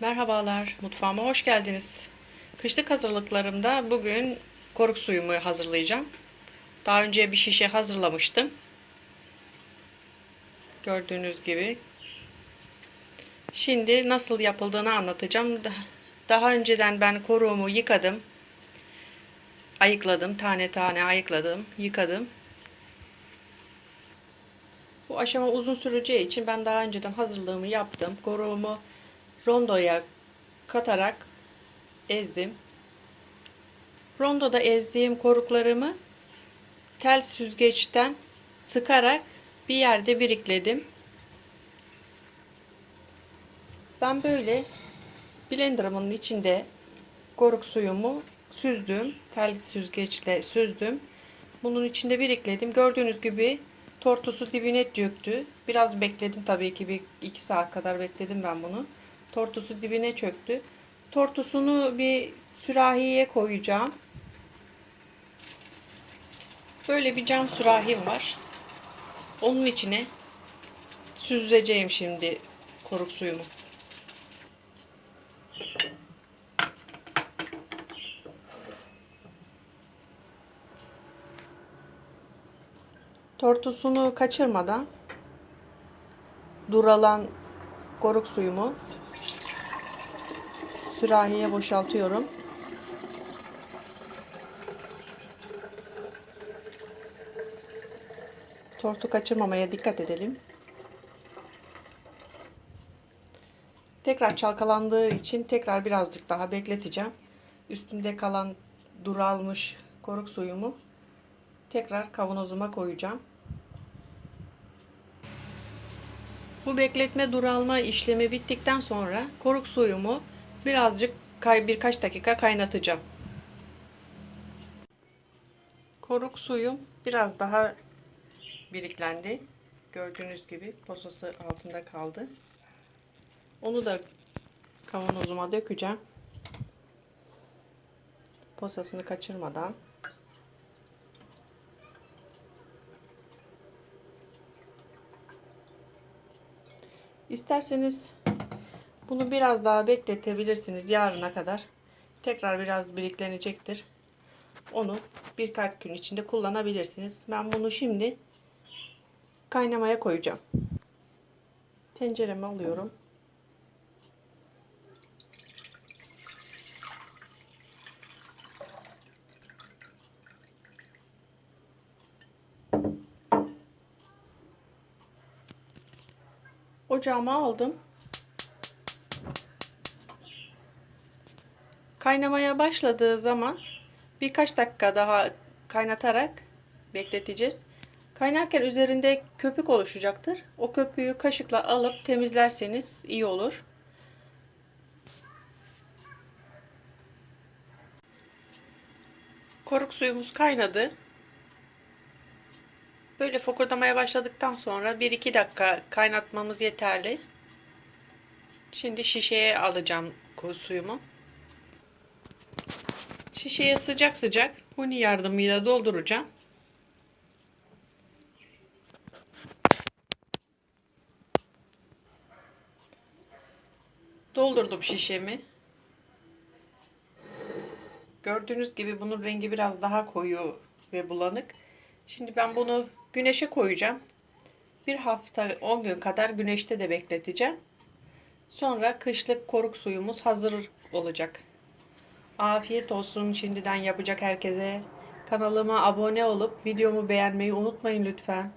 Merhabalar, mutfağıma hoş geldiniz. Kışlık hazırlıklarımda bugün koruk suyumu hazırlayacağım. Daha önce bir şişe hazırlamıştım. Gördüğünüz gibi. Şimdi nasıl yapıldığını anlatacağım. Da- Daha önceden ben koruğumu yıkadım. Ayıkladım, tane tane ayıkladım, yıkadım. Bu aşama uzun süreceği için ben daha önceden hazırlığımı yaptım. Koruğumu rondoya katarak ezdim. Rondoda ezdiğim koruklarımı tel süzgeçten sıkarak bir yerde birikledim. Ben böyle blenderımın içinde koruk suyumu süzdüm. Tel süzgeçle süzdüm. Bunun içinde birikledim. Gördüğünüz gibi tortusu dibine döktü. Biraz bekledim tabii ki bir iki saat kadar bekledim ben bunu. Tortusu dibine çöktü. Tortusunu bir sürahiye koyacağım. Böyle bir cam sürahim var. Onun içine süzeceğim şimdi koruk suyumu. Tortusunu kaçırmadan duralan koruk suyumu sürahiye boşaltıyorum. Tortu kaçırmamaya dikkat edelim. Tekrar çalkalandığı için tekrar birazcık daha bekleteceğim. Üstünde kalan duralmış koruk suyumu tekrar kavanozuma koyacağım. Bu bekletme duralma işlemi bittikten sonra koruk suyumu birazcık kay birkaç dakika kaynatacağım. Koruk suyum biraz daha biriklendi. Gördüğünüz gibi posası altında kaldı. Onu da kavanozuma dökeceğim. Posasını kaçırmadan. İsterseniz bunu biraz daha bekletebilirsiniz yarına kadar. Tekrar biraz biriklenecektir. Onu birkaç gün içinde kullanabilirsiniz. Ben bunu şimdi kaynamaya koyacağım. Tenceremi alıyorum. Ocağıma aldım. Kaynamaya başladığı zaman birkaç dakika daha kaynatarak bekleteceğiz. Kaynarken üzerinde köpük oluşacaktır. O köpüğü kaşıkla alıp temizlerseniz iyi olur. Koruk suyumuz kaynadı. Böyle fokurdamaya başladıktan sonra 1-2 dakika kaynatmamız yeterli. Şimdi şişeye alacağım suyumu. Şişeye sıcak sıcak huni yardımıyla dolduracağım. Doldurdum şişemi. Gördüğünüz gibi bunun rengi biraz daha koyu ve bulanık. Şimdi ben bunu güneşe koyacağım. Bir hafta 10 gün kadar güneşte de bekleteceğim. Sonra kışlık koruk suyumuz hazır olacak. Afiyet olsun şimdiden yapacak herkese. Kanalıma abone olup videomu beğenmeyi unutmayın lütfen.